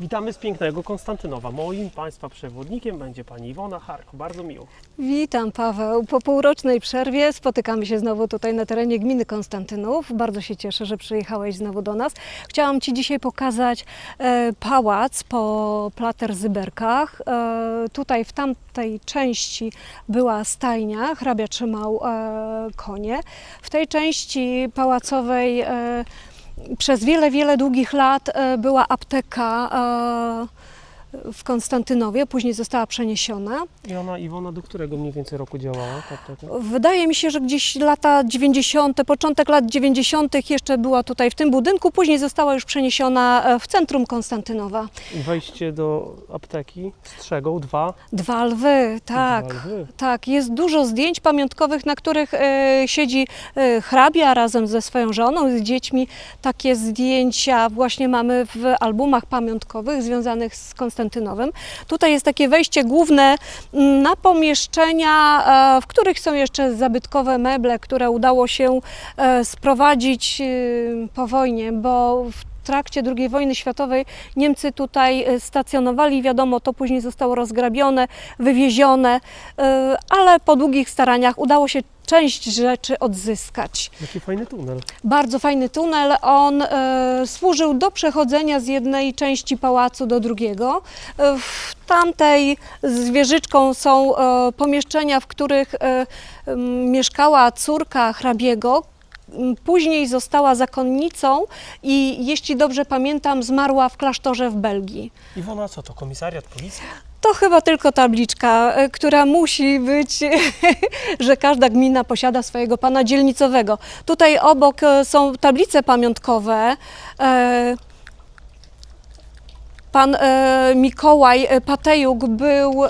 Witamy z pięknego Konstantynowa. Moim Państwa przewodnikiem będzie Pani Iwona Hark. Bardzo miło. Witam Paweł. Po półrocznej przerwie spotykamy się znowu tutaj na terenie gminy Konstantynów. Bardzo się cieszę, że przyjechałeś znowu do nas. Chciałam Ci dzisiaj pokazać e, pałac po Platerzyberkach. E, tutaj w tamtej części była stajnia, hrabia trzymał e, konie. W tej części pałacowej e, przez wiele, wiele długich lat e, była apteka e, w Konstantynowie, później została przeniesiona. I ona, Iwona, do którego mniej więcej roku działała? ta apteka? Wydaje mi się, że gdzieś lata 90., początek lat 90. jeszcze była tutaj w tym budynku, później została już przeniesiona e, w centrum Konstantynowa. I wejście do apteki strzegą dwa. Dwa lwy, tak. Dwa lwy. Tak, jest dużo zdjęć pamiątkowych, na których e, siedzi e, hrabia razem ze swoją żoną, z dziećmi. Takie zdjęcia właśnie mamy w albumach pamiątkowych związanych z Tutaj jest takie wejście główne m, na pomieszczenia, e, w których są jeszcze zabytkowe meble, które udało się e, sprowadzić e, po wojnie, bo w trakcie II wojny światowej Niemcy tutaj stacjonowali. Wiadomo, to później zostało rozgrabione, wywiezione, ale po długich staraniach udało się część rzeczy odzyskać. Jaki fajny tunel. Bardzo fajny tunel. On e, służył do przechodzenia z jednej części pałacu do drugiego. E, w tamtej z wieżyczką są e, pomieszczenia, w których e, m, mieszkała córka hrabiego. Później została zakonnicą i jeśli dobrze pamiętam, zmarła w klasztorze w Belgii. Iwona, co to? Komisariat policji? To chyba tylko tabliczka, e, która musi być, że każda gmina posiada swojego pana dzielnicowego. Tutaj obok e, są tablice pamiątkowe. E, Pan Mikołaj Patejuk był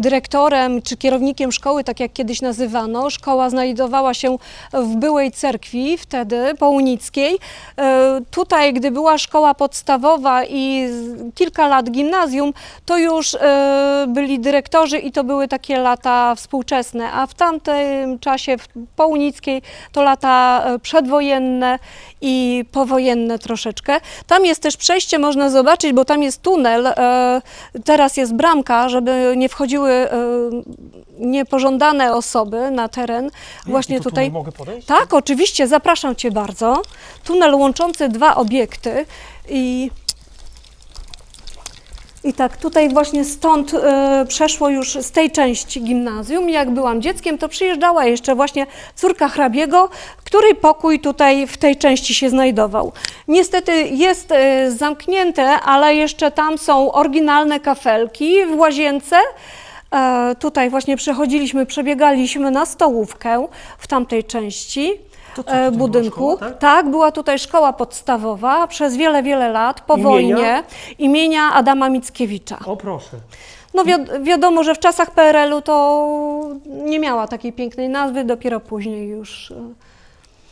dyrektorem czy kierownikiem szkoły, tak jak kiedyś nazywano. Szkoła znajdowała się w byłej cerkwi, wtedy pounickiej. E, tutaj, gdy była szkoła podstawowa i kilka lat gimnazjum, to już e, byli dyrektorzy i to były takie lata współczesne, a w tamtym czasie w pounickiej to lata e, przedwojenne i powojenne troszeczkę. Tam jest też przejście, można zobaczyć, bo tam jest tunel, teraz jest bramka, żeby nie wchodziły e, niepożądane osoby na teren. Właśnie to tutaj. Mogę podejść? Tak, oczywiście, zapraszam Cię bardzo. Tunel łączący dwa obiekty i, i tak tutaj właśnie stąd e, przeszło już z tej części gimnazjum. Jak byłam dzieckiem, to przyjeżdżała jeszcze właśnie córka hrabiego, której pokój tutaj w tej części się znajdował. Niestety jest e, zamknięte, ale jeszcze tam są oryginalne kafelki w łazience. E, tutaj właśnie przechodziliśmy, przebiegaliśmy na stołówkę w tamtej części To co, e, tutaj była budynku. szkoła, tak? była tutaj szkoła podstawowa przez wiele, wiele lat po Imienia? wojnie imienia Adama Mickiewicza. O proszę. No wiad- wiadomo, że w czasach PRL-u to nie miała takiej pięknej nazwy, dopiero później już. e,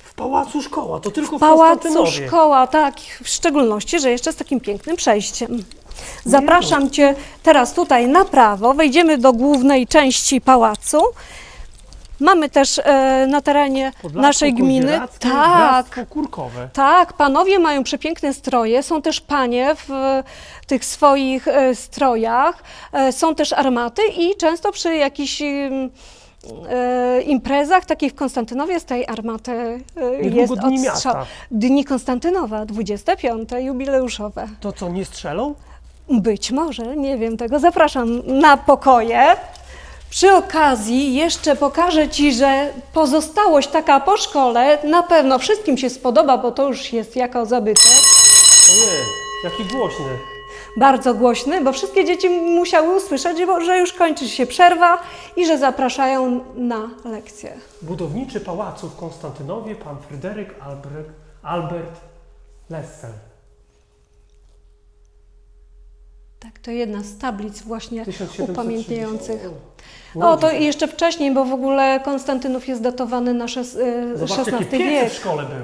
W pałacu szkoła, to tylko w, W pałacu Konstantynowie. szkoła, tak, w szczególności, że jeszcze z takim pięknym przejściem. Zapraszam Cię teraz tutaj na prawo, wejdziemy do głównej części pałacu. Mamy też e, na terenie Podlaską naszej gminy. Tak, Bractwo Kurkowe. tak, panowie mają przepiękne stroje, są też panie w e, tych swoich e, strojach, e, są też armaty i często przy jakichś em, e, imprezach, takich w Konstantynowie, z tej armaty e, Niedługo jest Dni odstrzał. Miasta. Dni Konstantynowa, 25. jubileuszowe. To co, nie strzelą? Być może, nie wiem tego. Zapraszam na pokoje. Przy okazji jeszcze pokażę Ci, że pozostałość taka po szkole na pewno wszystkim się spodoba, bo to już jest jako zabytek. Ojej, jaki głośny. Bardzo głośny, bo wszystkie dzieci musiały usłyszeć, że już kończy się przerwa i że zapraszają na lekcję. Budowniczy pałacu w Konstantynowie, pan Fryderyk Albrecht, Albert Lessel. Tak, to jedna z tablic właśnie 1730. upamiętniających. O, to jeszcze wcześniej, bo w ogóle Konstantynów jest datowany na szes- y, Zobaczcie, jakie XVI wiek. w szkole były.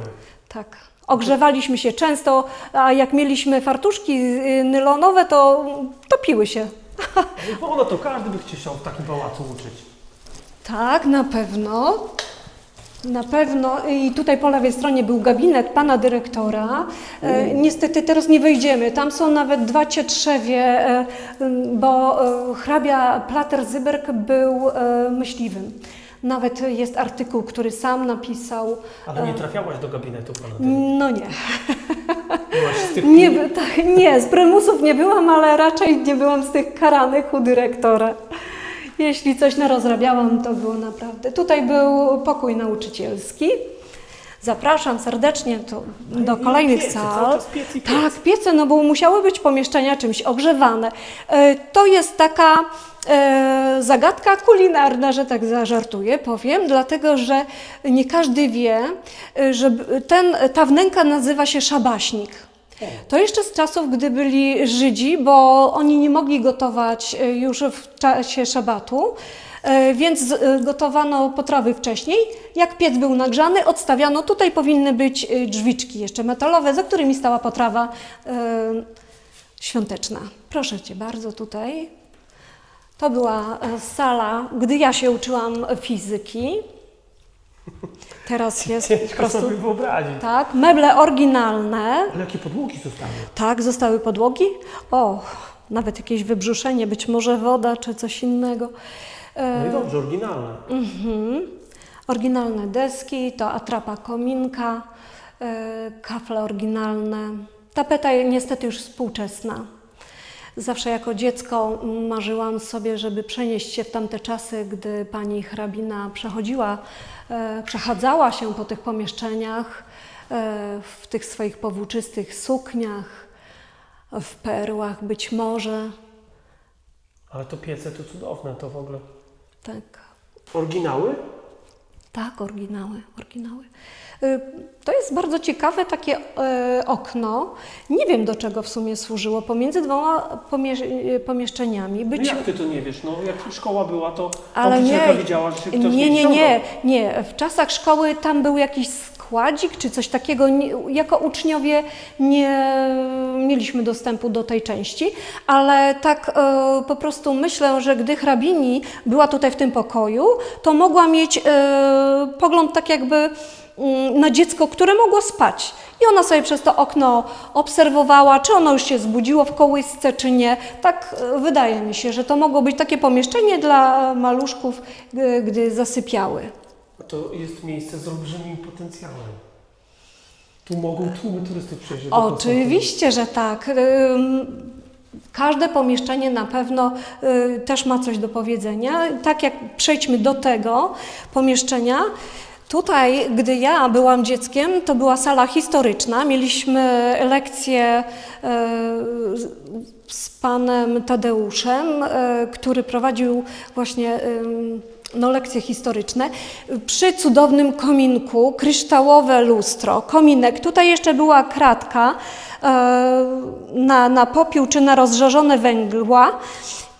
Tak. Ogrzewaliśmy się często, a jak mieliśmy fartuszki y, nylonowe, to topiły się. No to każdy by chciał w takim pałacu uczyć. Tak, na pewno. Na pewno i tutaj po lewej stronie był gabinet pana dyrektora. E, niestety teraz nie wejdziemy. Tam są nawet dwa cietrzewie, e, bo e, hrabia Plater-Zyberg był e, myśliwym. Nawet jest artykuł, który sam napisał. Ale nie trafiałaś do gabinetu pana dyrektora. No nie, Byłaś z tych... nie, by- tak, nie, z prymusów nie byłam, ale raczej nie byłam z tych karanych u dyrektora. Jeśli coś narozrabiałam, to było naprawdę. Tutaj był pokój nauczycielski. Zapraszam serdecznie tu, do kolejnych piece, sal. cały czas piec i piec. Tak, piece, no bo musiały być pomieszczenia czymś ogrzewane. E, To jest taka e, zagadka kulinarna, że tak zażartuję, powiem, dlatego że nie każdy wie, e, że ten, ta wnęka nazywa się szabaśnik. To jeszcze z czasów, gdy byli Żydzi, bo oni nie mogli gotować e, już w czasie szabatu, e, więc e, gotowano potrawy wcześniej. Jak piec był nagrzany, odstawiano. Tutaj powinny być drzwiczki jeszcze metalowe, za którymi stała potrawa świąteczna. Proszę Cię bardzo tutaj. To była sala, gdy ja się uczyłam fizyki. Teraz jest po Ciężko prostu sobie wyobrazić. tak, meble oryginalne. Ale jakie podłogi zostały? Tak, zostały podłogi. O, nawet jakieś wybrzuszenie, być może woda czy coś innego. E, No i dobrze, oryginalne. mhm. Oryginalne deski, to atrapa kominka, e, kafle oryginalne. Tapeta niestety już współczesna. Zawsze jako dziecko marzyłam sobie, żeby przenieść się w tamte czasy, gdy pani hrabina przechodziła, e, przechadzała się po tych pomieszczeniach, e, w tych swoich powłóczystych sukniach, w perłach być może. Ale to piece to cudowne, to w ogóle. Tak, Oryginały? tak, oryginały, oryginały. Y, To jest bardzo ciekawe takie e, okno. Nie wiem do czego w sumie służyło. Pomiędzy dwoma pomie- pomieszczeniami. No Być jak ty to nie wiesz? No jak szkoła była, to Ale nie, widziała, się ktoś nie, nie, nie, nie. W czasach szkoły tam był jakiś składzik czy coś takiego. Jako uczniowie nie mieliśmy dostępu do tej części, ale tak e, po prostu myślę, że gdy hrabini była tutaj w tym pokoju, to mogła mieć e, pogląd tak jakby na dziecko, które mogło spać. I ona sobie przez to okno obserwowała, czy ono już się zbudziło w kołysce, czy nie. Tak e, wydaje mi się, że to mogło być takie pomieszczenie dla maluszków, e, gdy zasypiały. To jest miejsce z olbrzymim potencjałem. Tu mogą tłumy turystów Konstantynowa. Oczywiście, że tak. Ym, Każde pomieszczenie na pewno y, też ma coś do powiedzenia. Tak jak przejdźmy do tego pomieszczenia, tutaj, gdy ja byłam dzieckiem, to była sala historyczna. Mieliśmy lekcję y, z panem Tadeuszem, y, który prowadził właśnie no, lekcje historyczne. Przy cudownym kominku, kryształowe lustro, kominek. Tutaj jeszcze była kratka e, na, na popiół czy na rozżarzone węgła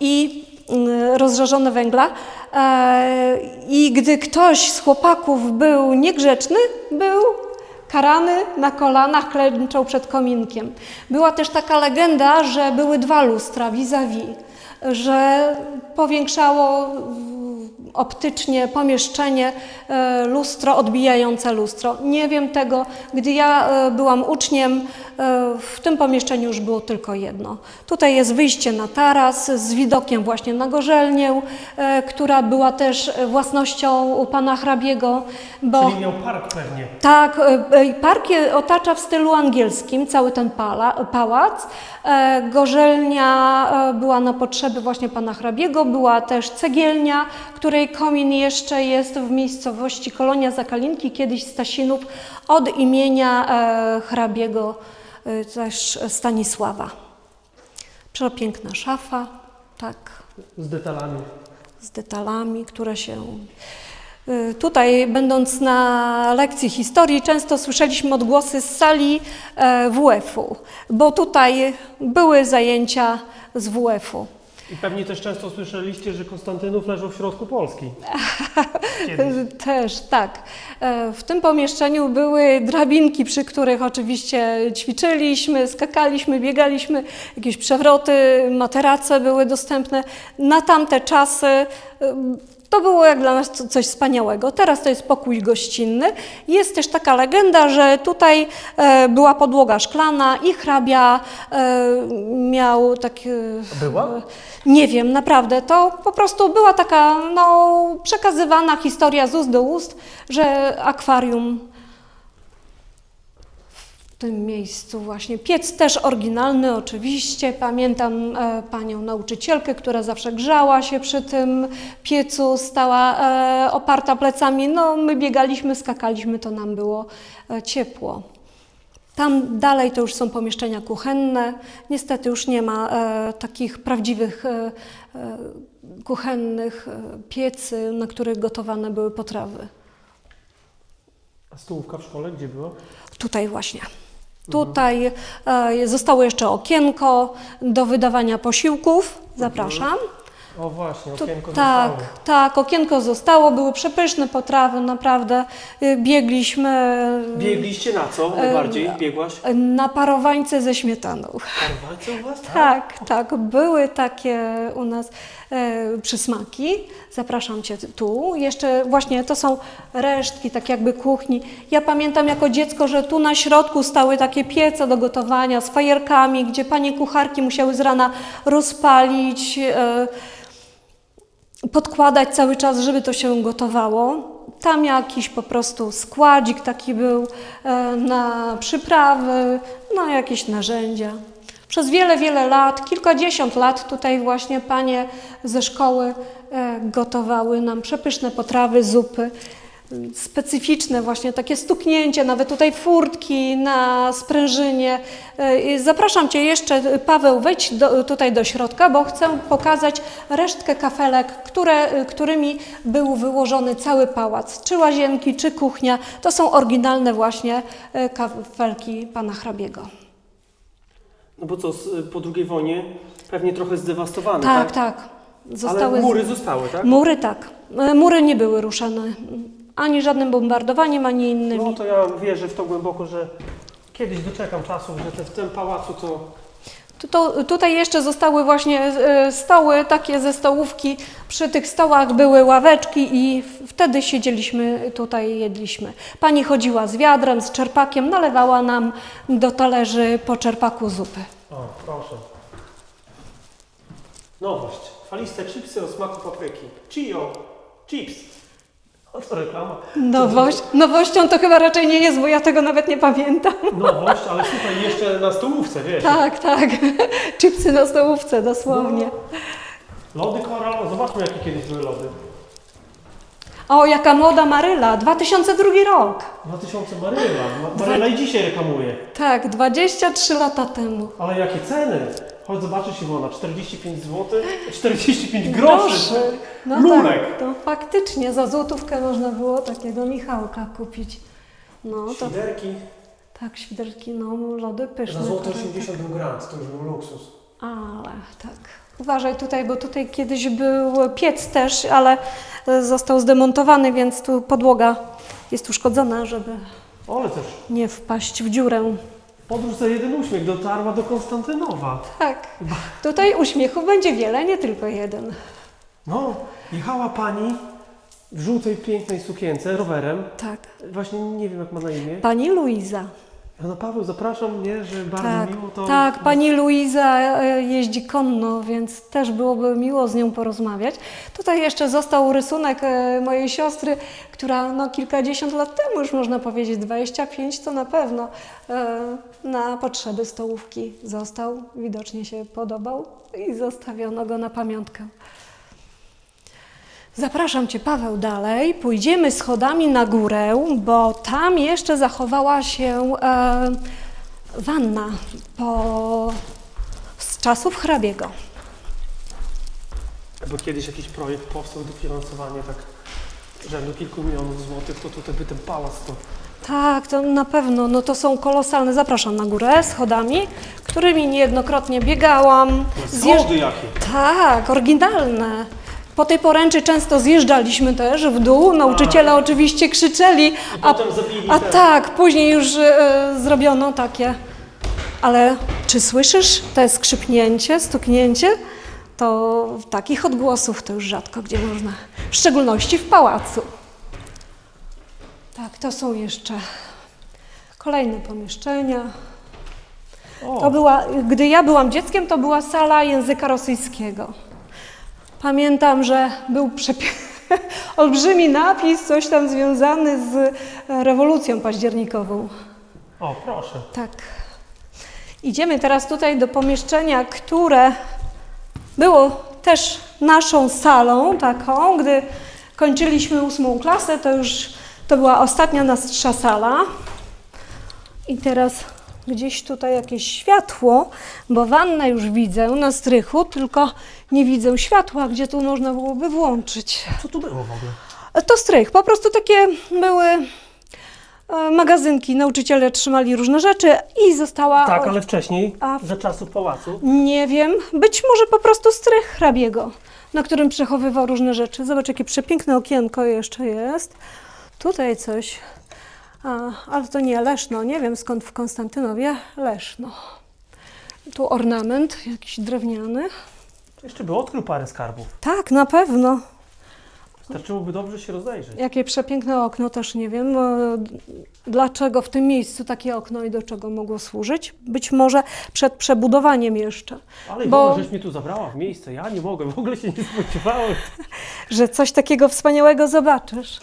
i mm, rozżarzone węgla. E, I gdy ktoś z chłopaków był niegrzeczny, był karany na kolanach, klęczał przed kominkiem. Była też taka legenda, że były dwa lustra vis-a-vis, że powiększało optycznie pomieszczenie e, lustro, odbijające lustro. Nie wiem tego. Gdy ja e, byłam uczniem, e, w tym pomieszczeniu już było tylko jedno. Tutaj jest wyjście na taras z widokiem właśnie na Gorzelnię, która była też własnością pana hrabiego, bo... Czyli miał park pewnie. Tak, park otacza w stylu angielskim cały ten pala, pałac. Gorzelnia była na potrzeby właśnie pana hrabiego, była też cegielnia, której komin jeszcze jest w miejscowości Kolonia Zakalinki, kiedyś Stasinów, od imienia e, hrabiego e, też Stanisława. Przepiękna szafa, tak, Z detalami. z detalami, które się. Y, Tutaj, będąc na lekcji historii, często słyszeliśmy odgłosy z sali e, WF-u, bo tutaj były zajęcia z WF-u. I pewnie też często słyszeliście, że Konstantynów leżał w środku Polski. Też, tak. E, W tym pomieszczeniu były drabinki, przy których oczywiście ćwiczyliśmy, skakaliśmy, biegaliśmy, jakieś przewroty, materace były dostępne. Na tamte czasy To było jak dla nas co- coś wspaniałego. Teraz to jest pokój gościnny. Jest też taka legenda, że tutaj e, była podłoga szklana i hrabia e, miał takie. Była? Nie wiem, naprawdę. To po prostu była taka no, przekazywana historia z ust do ust, że akwarium w tym miejscu właśnie. Piec też oryginalny oczywiście. Pamiętam e, panią nauczycielkę, która zawsze grzała się przy tym piecu, stała e, oparta plecami. No my biegaliśmy, skakaliśmy, to nam było e, ciepło. Tam dalej to już są pomieszczenia kuchenne. Niestety już nie ma e, takich prawdziwych e, e, kuchennych e, piecy, na których gotowane były potrawy. A stołówka w szkole gdzie była? Tutaj właśnie. Tutaj e, zostało jeszcze okienko do wydawania posiłków. Zapraszam. O właśnie, Tu, okienko tak, zostało. tak, okienko zostało, były przepyszne potrawy, naprawdę. Y, Biegliśmy Biegliście na co najbardziej? Biegłaś? na parowańce ze śmietaną. Karwańce u was? Tak, tak, były takie u nas przysmaki. Zapraszam Cię tu. Jeszcze właśnie to są resztki, tak jakby kuchni. Ja pamiętam jako dziecko, że tu na środku stały takie piece do gotowania z fajerkami, gdzie panie kucharki musiały z rana rozpalić, e, podkładać cały czas, żeby to się gotowało. Tam jakiś po prostu składzik taki był e, na przyprawy, na jakieś narzędzia. Przez wiele, wiele lat, kilkadziesiąt lat tutaj właśnie panie ze szkoły e, gotowały nam przepyszne potrawy, zupy. Specyficzne właśnie takie stuknięcie, nawet tutaj furtki na sprężynie. E, Zapraszam Cię jeszcze, Paweł, wejdź do, tutaj do środka, bo chcę pokazać resztkę kafelek, które, którymi był wyłożony cały pałac. Czy łazienki, czy kuchnia. To są oryginalne właśnie e, kafelki pana hrabiego. No bo co, z- po II wojnie pewnie trochę zdewastowane, Tak, tak? tak. Zostały Ale mury zostały, tak? Mury tak. E, Mury nie były ruszane ani żadnym bombardowaniem, ani innymi. No to ja wierzę w to głęboko, że kiedyś doczekam czasów, że te, w tym pałacu to... To, tutaj jeszcze zostały właśnie e, stoły, takie ze stołówki. Przy tych stołach były ławeczki i wtedy siedzieliśmy tutaj, jedliśmy. Pani chodziła z wiadrem, z czerpakiem, nalewała nam do talerzy po czerpaku zupy. O, proszę. Nowość. Faliste chipsy o smaku papryki. Chio. Chips. O, to reklama. Nowość, nowością to chyba raczej nie jest, bo ja tego nawet nie pamiętam. Nowość, ale słuchaj, jeszcze na stołówce, wiesz. Tak, tak. Chipsy na stołówce, dosłownie. Lody koralowe. Zobaczmy, jakie kiedyś były lody. O, jaka młoda Maryla, 2002 rok. 2000 Maryla. Ma- Maryla i dzisiaj reklamuje. Tak, 23 lata temu. Ale jakie ceny? Chodź zobaczyć Iwona, 45 zł, 45 groszy. No Lunek. tak, to faktycznie za złotówkę można było takiego Michałka kupić. No to Świderki tak, świderki, no lody pyszne. za złoto które- 80 był grant, to już był luksus. Ale tak. Uważaj tutaj, bo tutaj kiedyś był piec też, ale e, został zdemontowany, więc tu podłoga jest uszkodzona, żeby Ale też nie wpaść w dziurę. Podróż za jeden uśmiech dotarła do Konstantynowa. Tak. Tutaj uśmiechów będzie wiele, nie tylko jeden. No, jechała pani w żółtej, pięknej sukience rowerem. Tak. Właśnie nie wiem, jak ma na imię. Pani Luiza. No Paweł, zapraszam mnie, że bardzo Tak, miło to... tak, pani Luiza e, jeździ konno, więc też byłoby miło z nią porozmawiać. Tutaj jeszcze został rysunek e, mojej siostry, która no, kilkadziesiąt lat temu, już można powiedzieć 25 to na pewno, e, na potrzeby stołówki został. Widocznie się podobał i zostawiono go na pamiątkę. Zapraszam Cię, Paweł, dalej. Pójdziemy schodami na górę, bo tam jeszcze zachowała się e, wanna po, z czasów hrabiego. Bo kiedyś jakiś projekt powstał, dofinansowanie tak rzędu kilku milionów złotych, to tutaj by ten pałac to... Tak, to na pewno. No to są kolosalne. Zapraszam na górę schodami, którymi niejednokrotnie biegałam. Zjeżdż- Schody jakie! Tak, oryginalne. Po tej poręczy często zjeżdżaliśmy też w dół. Nauczyciele oczywiście krzyczeli, a potem zabili A te- tak, później już e, zrobiono takie. Ale czy słyszysz te skrzypnięcie, stuknięcie? to takich odgłosów to już rzadko gdzie można, w szczególności w pałacu. Tak, to są jeszcze kolejne pomieszczenia. O, To była, gdy ja byłam dzieckiem, to była sala języka rosyjskiego. Pamiętam, że był olbrzymi napis, coś tam związany z e, rewolucją październikową. o, proszę. Tak. Idziemy teraz tutaj do pomieszczenia, które było też naszą salą taką. Gdy kończyliśmy ósmą klasę, to już to była ostatnia nasza sala. I teraz gdzieś tutaj jakieś światło, bo wannę już widzę na strychu, tylko nie widzę światła, gdzie tu można byłoby włączyć. Co tu było w ogóle? To strych, po prostu takie były e, magazynki, nauczyciele trzymali różne rzeczy i została... Tak, ale wcześniej, A- za czasów pałacu. Nie wiem, być może po prostu strych hrabiego, na którym przechowywał różne rzeczy. Zobacz, jakie przepiękne okienko jeszcze jest. Tutaj coś, ale to nie Leszno, nie wiem skąd w Konstantynowie, Leszno. Tu ornament jakiś drewniany. Jeszcze by odkrył parę skarbów. Tak, na pewno. Wystarczyłoby dobrze się rozejrzeć. Jakie przepiękne okno, też nie wiem, e, dlaczego w tym miejscu takie okno i do czego mogło służyć. Być może przed przebudowaniem jeszcze, Ale Bo- Bo... żeś mnie tu zabrała w miejsce, ja nie mogę, w ogóle się nie spodziewałem. że coś takiego wspaniałego zobaczysz.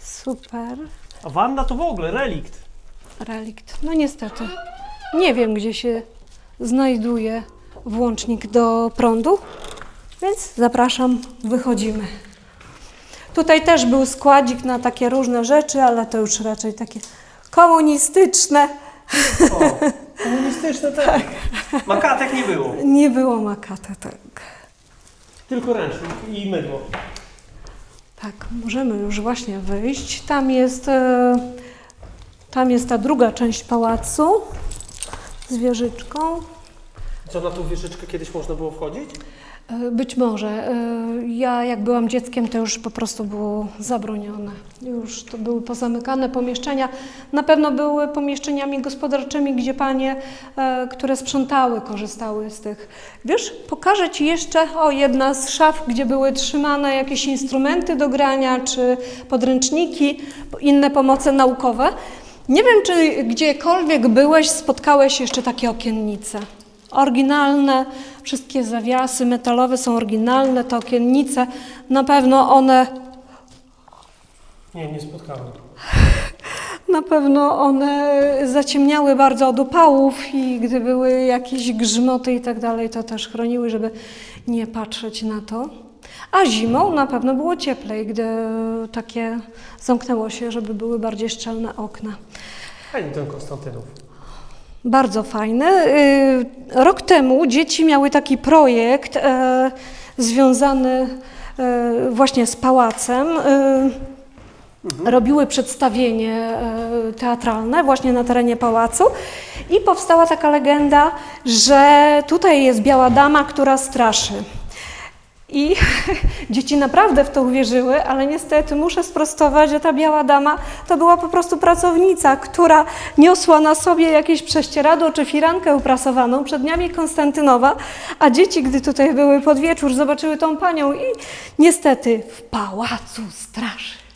Super. A wanna to w ogóle relikt. Relikt. No niestety. Nie wiem, gdzie się znajduje włącznik do prądu, więc zapraszam, wychodzimy. Tutaj też był składzik na takie różne rzeczy, ale to już raczej takie komunistyczne. O, komunistyczne tak. Makatek nie było. Nie było makata, tak. Tylko ręcznik i mydło. Tak, możemy już właśnie wyjść. Tam jest, e, tam jest ta druga część pałacu z wieżyczką. Co na tą wieżyczkę kiedyś można było wchodzić? E, Być może. E, Ja jak byłam dzieckiem, to już po prostu było zabronione. Już to były pozamykane pomieszczenia. Na pewno były pomieszczeniami gospodarczymi, gdzie panie, e, które sprzątały, korzystały z tych. Wiesz, pokażę Ci jeszcze, o jedna z szaf, gdzie były trzymane jakieś instrumenty do grania, czy podręczniki, inne pomoce naukowe. Nie wiem, czy gdziekolwiek byłeś, spotkałeś jeszcze takie okiennice. Oryginalne, wszystkie zawiasy metalowe są oryginalne, te okiennice, na pewno one, Nie, nie spotkałem. na pewno one zaciemniały bardzo od upałów i gdy były jakieś grzmoty i tak dalej, to też chroniły, żeby nie patrzeć na to. A zimą na pewno było cieplej, gdy takie zamknęło się, żeby były bardziej szczelne okna. Fajny ten Konstantynów. Bardzo fajny. Y, Rok temu dzieci miały taki projekt e, związany e, właśnie z pałacem. E, Robiły przedstawienie teatralne właśnie na terenie pałacu i powstała taka legenda, że tutaj jest biała dama, która straszy. I dzieci naprawdę w to uwierzyły, ale niestety muszę sprostować, że ta biała dama to była po prostu pracownica, która niosła na sobie jakieś prześcieradło czy firankę uprasowaną przed dniami Konstantynowa, a dzieci, gdy tutaj były pod wieczór, zobaczyły tą panią i niestety w pałacu straszy.